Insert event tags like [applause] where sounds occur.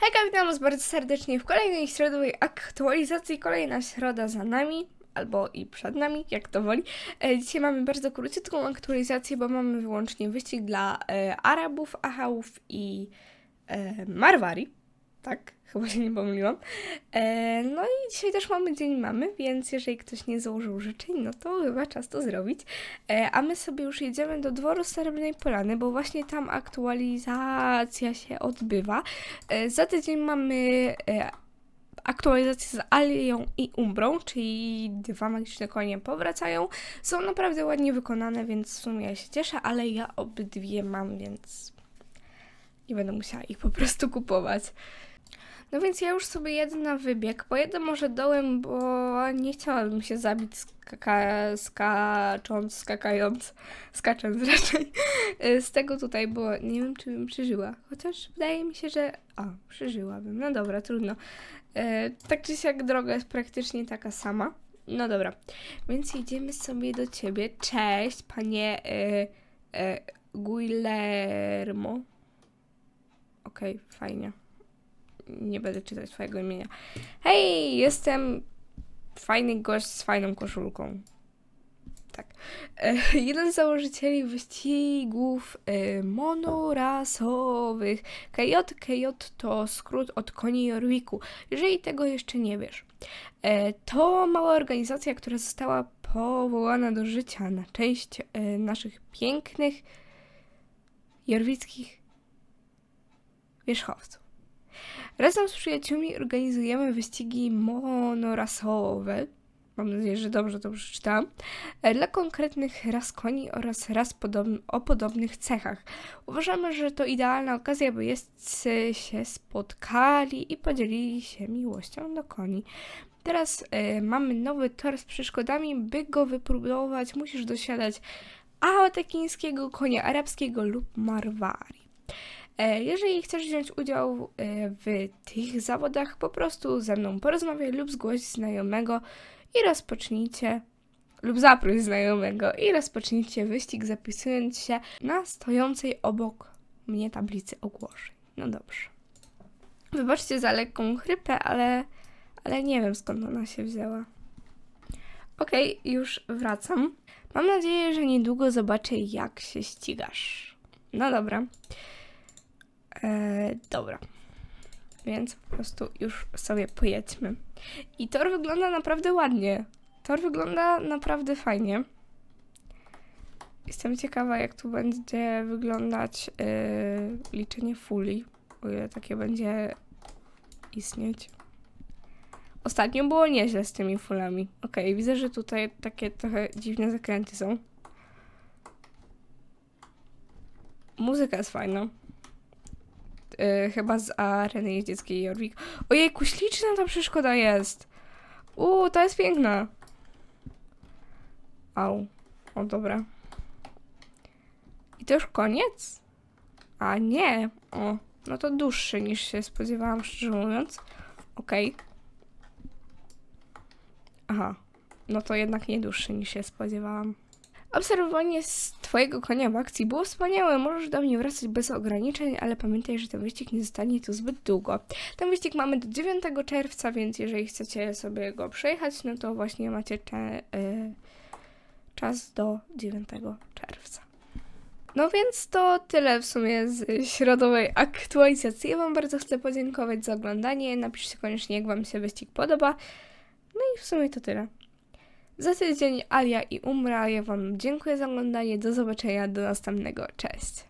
Hejka, witam was bardzo serdecznie w kolejnej środowej aktualizacji. Kolejna środa za nami, albo i przed nami, jak to woli. E, dzisiaj mamy bardzo króciutką aktualizację, bo mamy wyłącznie wyścig dla e, Arabów, Achałów i e, Marwari. Tak, [laughs] chyba się nie pomyliłam. E, no i dzisiaj też mamy Dzień Mamy, więc jeżeli ktoś nie założył życzeń, no to chyba czas to zrobić. E, a my sobie już jedziemy do dworu Srebrnej Polany, bo właśnie tam aktualizacja się odbywa. E, za tydzień mamy e, aktualizację z Alią i Umbrą, czyli dwa magiczne konie powracają. Są naprawdę ładnie wykonane, więc w sumie ja się cieszę, ale ja obydwie mam, więc nie będę musiała ich po prostu kupować. No więc ja już sobie jedę na wybieg. Pojedę może dołem, bo nie chciałabym się zabić skaka, skacząc, skakając, skacząc [laughs] raczej z tego tutaj, bo nie wiem, czy bym przeżyła. Chociaż wydaje mi się, że... O, przeżyłabym. No dobra, trudno. E, tak czy siak droga jest praktycznie taka sama. No dobra, więc idziemy sobie do ciebie. Cześć, panie e, e, Guillermo. Okej, fajnie nie będę czytać twojego imienia. Hej, jestem fajny gość z fajną koszulką. Tak. E, [laughs] jeden z założycieli wyścigów e, monorasowych. KJ, KJ to skrót od koni Jorwiku. Jeżeli tego jeszcze nie wiesz. E, to mała organizacja, która została powołana do życia na część naszych pięknych jorwickich wierzchowców. Razem z przyjaciółmi organizujemy wyścigi monorasowe. Mam nadzieję, że dobrze to przeczytałam. e, Dla konkretnych ras koni oraz ras podobn- o podobnych cechach. Uważamy, że to idealna okazja, by jeźdźcy się spotkali i podzielili się miłością do koni. Teraz e, mamy nowy tor z przeszkodami. By go wypróbować, musisz dosiadać aotekińskiego konia arabskiego lub marwari. E, Jeżeli chcesz wziąć udział e, w tych zawodach, po prostu ze mną porozmawiaj lub zgłoś znajomego i rozpocznijcie, lub zaproś znajomego i rozpocznijcie wyścig zapisując się na stojącej obok mnie tablicy ogłoszeń. No dobrze. Wybaczcie za lekką chrypę, ale, ale nie wiem skąd ona się wzięła. Okej, już wracam. Mam nadzieję, że niedługo zobaczę, jak się ścigasz. No dobra. E, dobra. Więc po prostu już sobie pojedźmy. I tor wygląda naprawdę ładnie. Tor wygląda naprawdę fajnie. Jestem ciekawa, jak tu będzie wyglądać e, liczenie fuli. O ile takie będzie istnieć. Ostatnio było nieźle z tymi fulami. Okej, widzę, że tutaj takie trochę dziwne zakręty są. Muzyka jest fajna y, chyba z areny jeździeckiej Jorvik. Ojej, śliczna ta przeszkoda jest. Uuu, to jest piękna. Au. O, dobra. I to już koniec? A nie. O, no to dłuższy niż się spodziewałam, szczerze mówiąc. Okej. Aha. No to jednak nie dłuższy niż się spodziewałam. Obserwowanie Twojego konia w akcji było wspaniałe. Możesz do mnie wracać bez ograniczeń, ale pamiętaj, że ten wyścig nie zostanie tu zbyt długo. Ten wyścig mamy do 9 czerwca, więc jeżeli chcecie sobie go przejechać, no to właśnie macie cze- y- czas do 9 czerwca. No więc to tyle w sumie z środowej aktualizacji. Ja Wam bardzo chcę podziękować za oglądanie. Napiszcie koniecznie, jak Wam się wyścig podoba. No i w sumie to tyle. Za tydzień Alia i Umra. Ja Wam dziękuję za oglądanie. Do zobaczenia. Do następnego. Cześć.